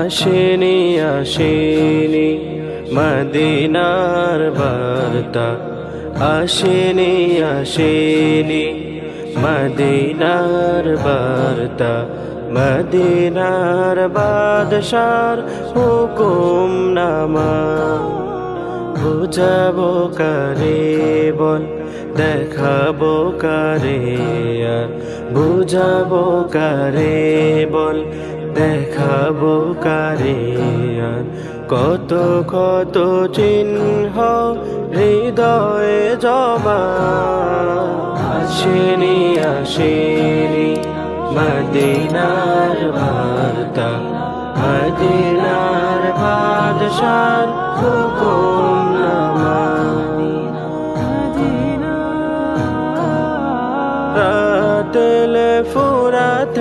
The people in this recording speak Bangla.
আসেনি আসেনি মদিনার বার্তা আসেনি আসেনি মদিনার বার্তা মদিনার বাদশার হুকুম নামা। বুঝাবো কারে বল, দেখাবো কারে বুঝাবো কারে বল, দেখাবো কারে কত কত চিহ্ন হৃদয়ে জমা। আসেনি আসেনি। मदिनारवादिनार पादशादिना फुरथ